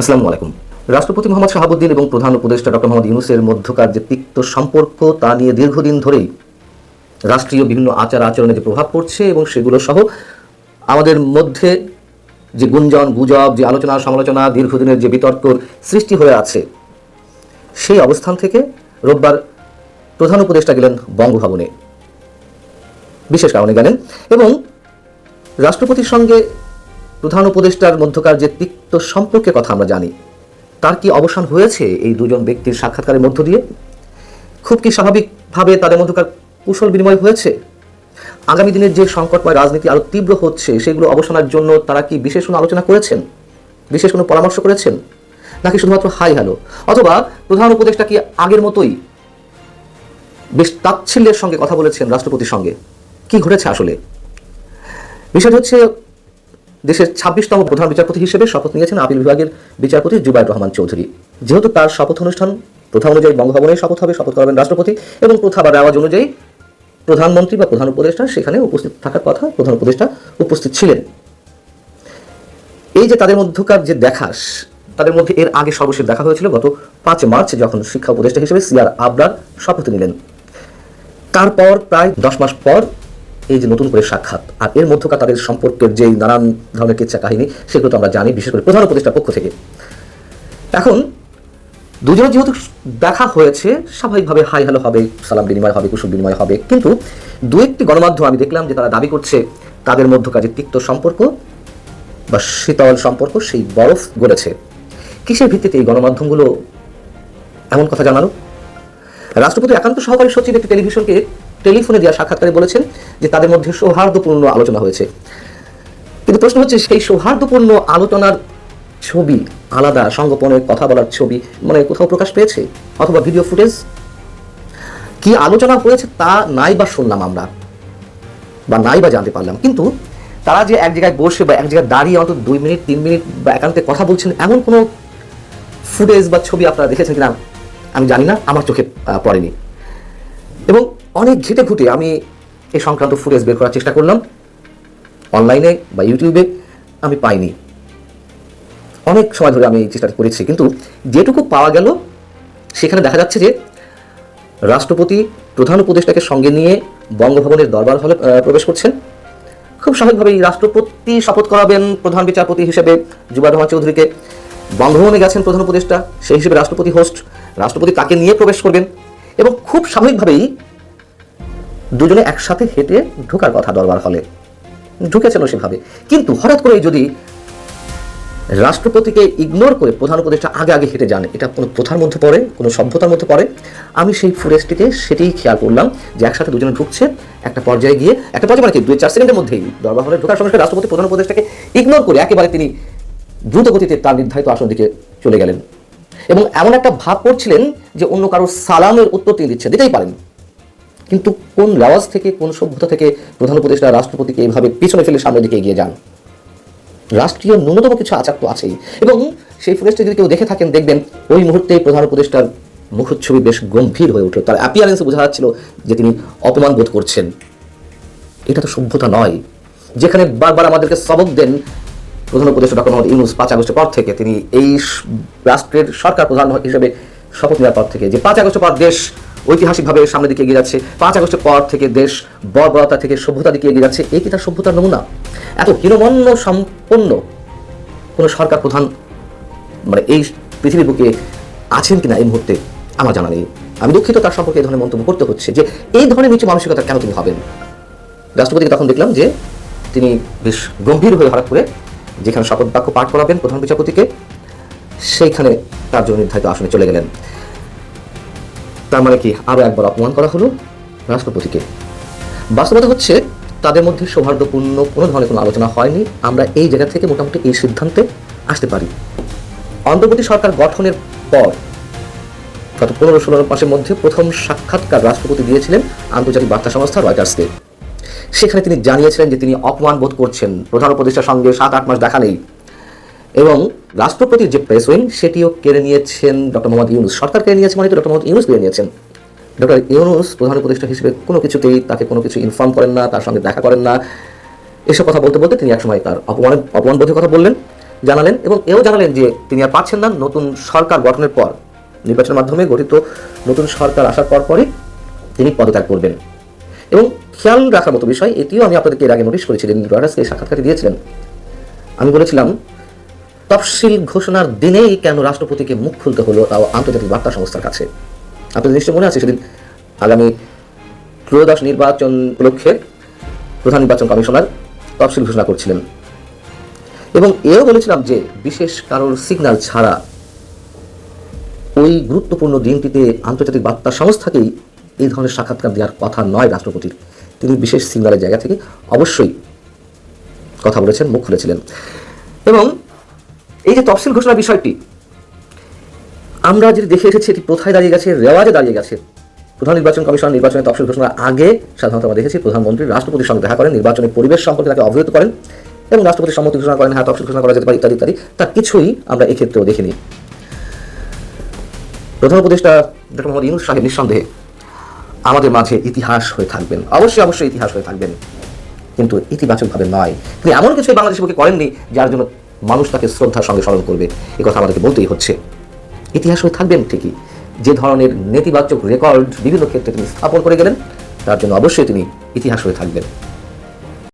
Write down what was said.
আসসালামু আলাইকুম। রাষ্ট্রপতি মোহাম্মদ শাহাবুদ্দিন এবং প্রধান উপদেষ্টা ডক্টর মোহাম্মদ ইউনুসের মধ্যকার যে তিক্ত সম্পর্ক, তা নিয়ে দীর্ঘদিন ধরেই রাষ্ট্রীয় বিভিন্ন আচার আচরণে যে প্রভাব পড়ছে এবং সেগুলো সহ আমাদের মধ্যে যে গুঞ্জন, গুজব, যে আলোচনা, সমালোচনা, দীর্ঘদিনের যে বিতর্কর সৃষ্টি হয়ে আছে, সেই অবস্থান থেকে রোববার প্রধান উপদেষ্টা গেলেন বঙ্গভবনে। বিশেষ কারণে গেলেন এবং রাষ্ট্রপতির সঙ্গে প্রধান উপদেষ্টার মধ্যকার যে তিক্ত সম্পর্কের কথা আমরা জানি, তার কি অবসান হয়েছে এই দুজন ব্যক্তির সাক্ষাৎকারের মধ্য দিয়ে? খুব কি স্বাভাবিকভাবে তাদের মধ্যকার কুশল বিনিময় হয়েছে? আগামী দিনের যে সংকটময় রাজনীতি আরও তীব্র হচ্ছে, সেগুলো অবসানের জন্য তারা কি বিশেষ কোনো আলোচনা করেছেন? বিশেষ কোনো পরামর্শ করেছেন? নাকি শুধুমাত্র, হাই, হ্যালো অথবা প্রধান উপদেষ্টা কি আগের মতোই বেশ তাচ্ছিল্যের সঙ্গে কথা বলেছেন রাষ্ট্রপতির সঙ্গে? কি ঘটেছে আসলে? বিষয়টি হচ্ছে দেশের ছাব্বিশতম প্রধান বিচারপতি হিসেবে শপথ নিয়েছেন আপিল বিভাগের বিচারপতি জুবাইর রহমান চৌধুরী। যেহেতু তার শপথ অনুষ্ঠান প্রথা অনুযায়ী বঙ্গভবনে শপথ হবে, শপথ করাবেন রাষ্ট্রপতি এবং প্রথা বা রেওয়াজ অনুযায়ী প্রধানমন্ত্রী বা প্রধান উপদেষ্টা, সেখানে উপস্থিত থাকার কথা প্রধান উপদেষ্টা উপস্থিত ছিলেন। এই যে তাদের মধ্যকার যে দেখাস, তাদের মধ্যে এর আগে সর্বশেষ দেখা হয়েছিল গত পাঁচ মার্চ, যখন শিক্ষা উপদেষ্টা হিসেবে সিআর আবরার শপথ নিলেন। তারপর প্রায় দশ মাস পর এই যে নতুন করে সাক্ষাৎ, আর এর মধ্যকার তাদের সম্পর্কের যে নানান ধরনের কিচ্ছা কাহিনী সেগুলো তো আমরা জানি, বিশেষ করে প্রধান উপদেষ্টার পক্ষ থেকে। এখন, দুজনের যেহেতু দেখা হয়েছে, স্বাভাবিকভাবে হাই হ্যালো হবে, সালাম বিনিময় হবে কুশল বিনিময় হবে, কিন্তু দু একটি গণমাধ্যম আমি দেখলাম যে তারা দাবি করছে, তাদের মধ্যকার যে তিক্ত সম্পর্ক বা শীতল সম্পর্ক, সেই বরফ গড়েছে কিসের ভিত্তিতে এই গণমাধ্যমগুলো এমন কথা জানালো? রাষ্ট্রপতি একান্ত সহকারী সচিব একটি টেলিভিশনকে টেলিফোনে দেওয়া সাক্ষাৎকারে বলেছেন যে তাদের মধ্যে সৌহার্দ্যপূর্ণ আলোচনা হয়েছে। কিন্তু প্রশ্ন হচ্ছে, সেই সৌহার্দ্যপূর্ণ আলোচনার ছবি, আলাদা সংগোপনের কথা বলার ছবি মানে কোথাও প্রকাশ পেয়েছে? অথবা ভিডিও ফুটেজ? কি আলোচনা হয়েছে তা নাই বা শুনলাম আমরা, বা নাই বা জানতে পারলাম। কিন্তু তারা যে এক জায়গায় বসে বা এক জায়গায় দাঁড়িয়ে অন্তত দুই মিনিট, তিন মিনিট বা একান্তে কথা বলছেন, এমন কোনো ফুটেজ বা ছবি আপনারা দেখেছেন কিনা, আমি জানি না, আমার চোখে পড়েনি। এবং অনেক ঘেটে ঘুটে আমি এই সংক্রান্ত ফুটেজ বের করার চেষ্টা করলাম। অনলাইনে বা ইউটিউবে আমি পাইনি। অনেক সময় ধরে আমি চেষ্টা করেছি, কিন্তু যেটুকু পাওয়া গেল, সেখানে দেখা যাচ্ছে যে রাষ্ট্রপতি, প্রধান উপদেষ্টাকে সঙ্গে নিয়ে বঙ্গভবনের দরবার হলে প্রবেশ করছেন। খুব স্বাভাবিকভাবেই রাষ্ট্রপতি শপথ করাবেন প্রধান বিচারপতি হিসেবে জুবাইর রহমান চৌধুরীকে। বঙ্গভবনে গেছেন প্রধান উপদেষ্টা, সেই হিসেবে রাষ্ট্রপতি হোস্ট রাষ্ট্রপতি কাকে নিয়ে প্রবেশ করবেন? খুব স্বাভাবিকভাবেই দুজনে একসাথে হেঁটে ঢোকার কথা দরবার হলে। ঢুকেছেন সেভাবে। কিন্তু হঠাৎ করে যদি রাষ্ট্রপতিকে ইগনোর করে প্রধান উপদেষ্টা আগে আগে হেঁটে যান, এটা কোনো প্রথার মধ্যে পড়ে, কোনো সভ্যতার মধ্যে পড়ে, আমি সেই ফুরেজটিতে সেটাই খেয়াল করলাম যে একসাথে দুজনে ঢুকছে একটা পর্যায়ে গিয়ে, একটা পর্যায়ে মানে কি, দুই চার সেকেন্ডের মধ্যেই দরবার হলে ঢোকার সঙ্গে রাষ্ট্রপতি প্রধান উপদেষ্টাকে ইগনোর করে একেবারে তিনি দ্রুত গতিতে তার নির্ধারিত আসন দিকে চলে গেলেন। এবং এমন একটা ভাব করছিলেন যে অন্য কারোর সালামের উত্তর তিনি দিচ্ছে দিতেই পারেন। কিন্তু কোন রেওয়াজ থেকে, কোন সভ্যতা থেকে প্রধান উপদেষ্টা, রাষ্ট্রপতিকে এইভাবে পিছনে ফেলে সামনের দিকে এগিয়ে যান? রাষ্ট্রীয় ন্যূনতম কিছু আচার তো আছেই। এবং সেই ফুটেজটা যদি কেউ দেখে থাকেন, দেখবেন ওই মুহূর্তে প্রধান উপদেষ্টার মুখচ্ছবি বেশ গম্ভীর হয়ে উঠল। তার অ্যাপিয়ারেন্সে বোঝা যাচ্ছিল যে তিনি অপমান বোধ করছেন। এটা তো সভ্যতা নয়। যেখানে বারবার আমাদেরকে সবক দেন প্রধান উপদেষ্টা ডক্টর মোহাম্মদ ইউনুস পাঁচ আগস্টের পর থেকে তিনি এই রাষ্ট্রের সরকার প্রধান হিসেবে শপথ নেওয়ার পর থেকে যে পাঁচ আগস্টের পর দেশ ঐতিহাসিকভাবে সামনের দিকে এগিয়ে যাচ্ছে, পাঁচ আগস্টের পর থেকে দেশ বর্বরতা থেকে সভ্যতা দিকে এগিয়ে যাচ্ছে এই কি তার সভ্যতার নমুনা? এত হীনমন্য সম্পন্ন কোনো সরকার প্রধান মানে এই পৃথিবীর বুকে আছেন কিনা এই মুহূর্তে আমার জানা নেই। আমি দুঃখিত তার সম্পর্কে এই ধরনের মন্তব্য করতে হচ্ছে যে এই ধরনের নিচু মানসিকতা কেন তিনি হবেন? রাষ্ট্রপতিকে তখন দেখলাম যে তিনি বেশ গম্ভীর হয়ে হঠাৎ করে যেখানে শপথ বাক্য পাঠ করাবেন প্রধান বিচারপতিকে, সেইখানে তার জন্য নির্ধারিত আসনে চলে গেলেন। তার মানে কি? আরও একবার অপমান করা হলো রাষ্ট্রপতিকে। বাস্তবতা হচ্ছে, তাদের মধ্যে সৌহার্দ্যপূর্ণ কোনো ধরনের কোনো আলোচনা হয়নি। আমরা এই জায়গা থেকে মোটামুটি এই সিদ্ধান্তে আসতে পারি। অন্তর্বর্তী সরকার গঠনের পর, গত পনেরো ষোলো মাসের মধ্যে প্রথম সাক্ষাৎকার রাষ্ট্রপতি দিয়েছিলেন আন্তর্জাতিক বার্তা সংস্থা রয়টার্সকে। সেখানে তিনি জানিয়েছিলেন যে তিনি অপমান বোধ করছেন। প্রধান উপদেষ্টার সঙ্গে সাত আট মাস দেখা নেই। এবং রাষ্ট্রপতির যে প্রেস উইং সেটিও কেড়ে নিয়েছেন ডক্টর মোহাম্মদ ইউনুস। সরকার কেড়ে নিয়েছে মানে তো ডক্টর মোহাম্মদ ইউনুস কেড়ে নিয়েছেন। ডক্টর ইউনুস, প্রধান উপদেষ্টা হিসেবে কোনো কিছুতেই তাকে কোনো কিছু ইনফর্ম করেন না, তার সঙ্গে দেখা করেন না। এসব কথা বলতে বলতে তিনি একসময় তার অপমান অপমানবোধের কথা বললেন, জানালেন এবং এও জানালেন যে তিনি আর পাচ্ছেন না নতুন সরকার গঠনের পর। নির্বাচনের মাধ্যমে গঠিত নতুন সরকার আসার পর পরই তিনি পদত্যাগ করবেন। এবং খেয়াল রাখার মতো বিষয়, এটিও আমি আপনাদেরকে এর আগে নোটিশ করেছিলেন, রয়টার্সকে এই সাক্ষাৎকারটি দিয়েছিলেন। আমি বলেছিলাম, তফসিল ঘোষণার দিনেই কেন রাষ্ট্রপতিকে মুখ খুলতে হলো তাও আন্তর্জাতিক বার্তা সংস্থার কাছে। আপনাদের নিশ্চয় মনে আছে সেদিন আগামী ত্রয়োদশ নির্বাচন উপলক্ষে প্রধান নির্বাচন কমিশনার তফসিল ঘোষণা করছিলেন। এবং এও বলেছিলাম যে, বিশেষ কারোর সিগন্যাল ছাড়া ওই গুরুত্বপূর্ণ দিনটিতে আন্তর্জাতিক বার্তা সংস্থাকেই এই ধরনের সাক্ষাৎকার দেওয়ার কথা নয় রাষ্ট্রপতির তিনি বিশেষ সিগন্যালের জায়গা থেকে অবশ্যই কথা বলেছেন, মুখ খুলেছিলেন। এবং এই যে তফসিল ঘোষণার বিষয়টি, আমরা যেটি দেখে এসেছি, এটি প্রথায় দাঁড়িয়ে গেছে? রেওয়াজে দাঁড়িয়ে গেছে। প্রধান নির্বাচন কমিশন নির্বাচনের তফসিল ঘোষণার আগে সাধারণত আমরা দেখেছি, প্রধানমন্ত্রী রাষ্ট্রপতির সঙ্গে দেখা করেন নির্বাচনের পরিবেশ সম্পর্কে তাকে অবহিত করেন এবং রাষ্ট্রপতি সম্মতি ঘোষণা করেন হ্যাঁ তফসিল ঘোষণা করা যেতে পারে, ইত্যাদি ইত্যাদি। তার কিছুই আমরা এক্ষেত্রেও দেখিনি। প্রধান উপদেষ্টা ডক্টর মোহাম্মদ ইউনুস সাহেব নিঃসন্দেহে আমাদের মাঝে ইতিহাস হয়ে থাকবেন। অবশ্যই অবশ্যই ইতিহাস হয়ে থাকবেন। কিন্তু ইতিবাচকভাবে নয়। তিনি এমন কিছু বাংলাদেশের পক্ষে করেননি যার জন্য মানুষ তাকে শ্রদ্ধার সঙ্গে স্মরণ করবে। এ কথা আমাদেরকে বলতেই হচ্ছে। ইতিহাস হয়ে থাকবেন ঠিকই। যে ধরনের নেতিবাচক রেকর্ড বিভিন্ন ক্ষেত্রে তিনি স্থাপন করে গেলেন, তার জন্য অবশ্যই তিনি ইতিহাস হয়ে থাকবেন।